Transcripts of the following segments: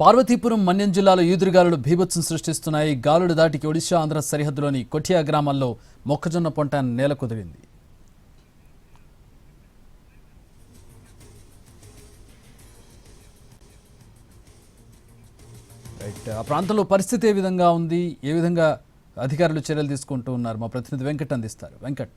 పార్వతీపురం మన్యం జిల్లాలో ఈదురుగాలులు భీభత్సం సృష్టిస్తున్నాయి. గాలులు దాటికి ఒడిశా ఆంధ్ర సరిహద్దులోని కొఠియా గ్రామాల్లో మొక్కజొన్న పంట నేల కుదిరింది. ఆ ప్రాంతంలో పరిస్థితి ఏ విధంగా ఉంది? ఏ విధంగా అధికారులు చర్యలు తీసుకుంటూ ఉన్నారు? మా ప్రతినిధి వెంకట్ అందిస్తారు. వెంకట్.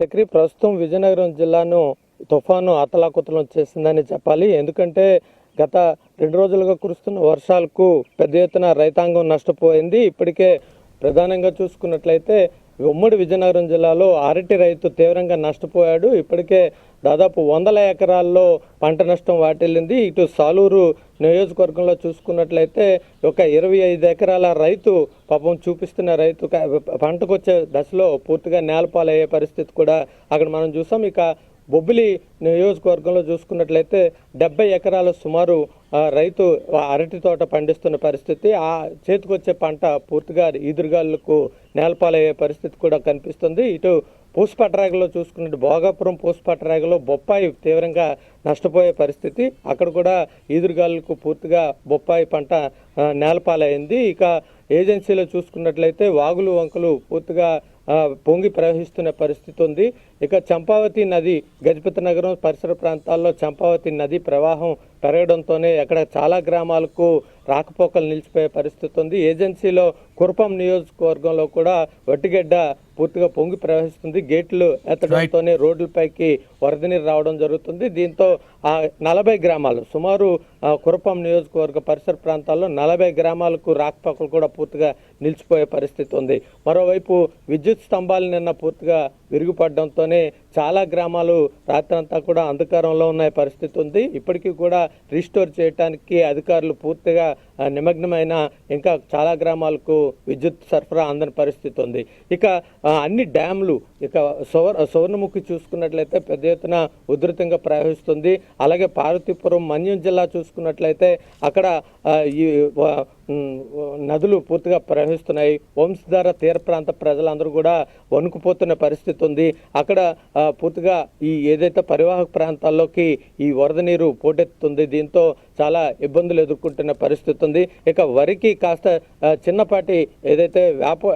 చక్రి ప్రస్తుతం విజయనగరం జిల్లాను తుఫాను అతలాకుతలం చేసిందని చెప్పాలి. ఎందుకంటే గత రెండు రోజులుగా కురుస్తున్న వర్షాలకు పెద్ద ఎత్తున రైతాంగం నష్టపోయింది. ఇప్పటికే ప్రధానంగా చూసుకున్నట్లయితే ఉమ్మడి విజయనగరం జిల్లాలో అరటి రైతు తీవ్రంగా నష్టపోయాడు. ఇప్పటికే దాదాపు వందల ఎకరాల్లో పంట నష్టం వాటిల్లింది. ఇటు సాలూరు నియోజకవర్గంలో చూసుకున్నట్లయితే ఒక ఇరవై ఐదు ఎకరాల రైతు పాపం చూపిస్తున్న రైతు పంటకొచ్చే పంటకు వచ్చే దశలో పూర్తిగా నేలపాలయ్యే పరిస్థితి కూడా అక్కడ మనం చూసాం. ఇక బొబ్బిలి నియోజకవర్గంలో చూసుకున్నట్లయితే డెబ్బై ఎకరాల సుమారు రైతు అరటి తోట పండిస్తున్న పరిస్థితి ఆ చేతికొచ్చే పంట పూర్తిగా ఈదురుగాళ్ళకు నేలపాలయ్యే పరిస్థితి కూడా కనిపిస్తుంది. ఇటు పూసపట్రాగలో చూసుకున్నట్టు భోగాపురం పూసపట్రాగలో బొప్పాయి తీవ్రంగా నష్టపోయే పరిస్థితి. అక్కడ కూడా ఈదురుగాళ్ళకు పూర్తిగా బొప్పాయి పంట నేలపాలైంది. ఇక ఏజెన్సీలో చూసుకున్నట్లయితే వాగులు వంకలు పూర్తిగా పొంగి ప్రవహిస్తున్న పరిస్థితి ఉంది. ఇక చంపావతి నది గజపతి నగరం పరిసర ప్రాంతాల్లో చంపావతి నది ప్రవాహం పెరగడంతోనే అక్కడ చాలా గ్రామాలకు రాకపోకలు నిలిచిపోయే పరిస్థితి ఉంది. ఏజెన్సీలో కురపం నియోజకవర్గంలో కూడా వట్టిగడ్డ పూర్తిగా పొంగి ప్రవహిస్తుంది. గేట్లు ఎత్తడంతోనే రోడ్లపైకి వరద నీరు రావడం జరుగుతుంది. దీంతో ఆ నలభై గ్రామాలు సుమారు కురపం నియోజకవర్గ పరిసర ప్రాంతాల్లో నలభై గ్రామాలకు రాకపోకలు కూడా పూర్తిగా నిలిచిపోయే పరిస్థితి ఉంది. మరోవైపు విద్యుత్ స్తంభాలు నిన్న పూర్తిగా విరిగిపడడంతోనే చాలా గ్రామాలు రాత్రంతా కూడా అంధకారంలో ఉన్న పరిస్థితి ఉంది. ఇప్పటికీ కూడా రీస్టోర్ చేయడానికి అధికారులు పూర్తిగా నిమగ్నమైన ఇంకా చాలా గ్రామాలకు విద్యుత్ సరఫరా అందని పరిస్థితి ఉంది. ఇక అన్ని డ్యామ్లు ఇక సువర్ సువర్ణముఖి చూసుకున్నట్లయితే పెద్ద ఎత్తున ఉధృతంగా ప్రవహిస్తుంది. అలాగే పార్వతీపురం మన్యం జిల్లా చూసుకున్నట్లయితే అక్కడ ఈ నదులు పూర్తిగా ప్రవహిస్తున్నాయి. వంశధార తీర ప్రాంత ప్రజలందరూ కూడా వణుకుపోతున్న పరిస్థితి ఉంది. అక్కడ పూర్తిగా ఈ ఏదైతే పరివాహక ప్రాంతాల్లోకి ఈ వరద నీరు పోటెత్తుతుంది దీంతో చాలా ఇబ్బందులు ఎదుర్కొంటున్న పరిస్థితి ఉంది ఇక వరికి కాస్త చిన్నపాటి ఏదైతే వ్యాప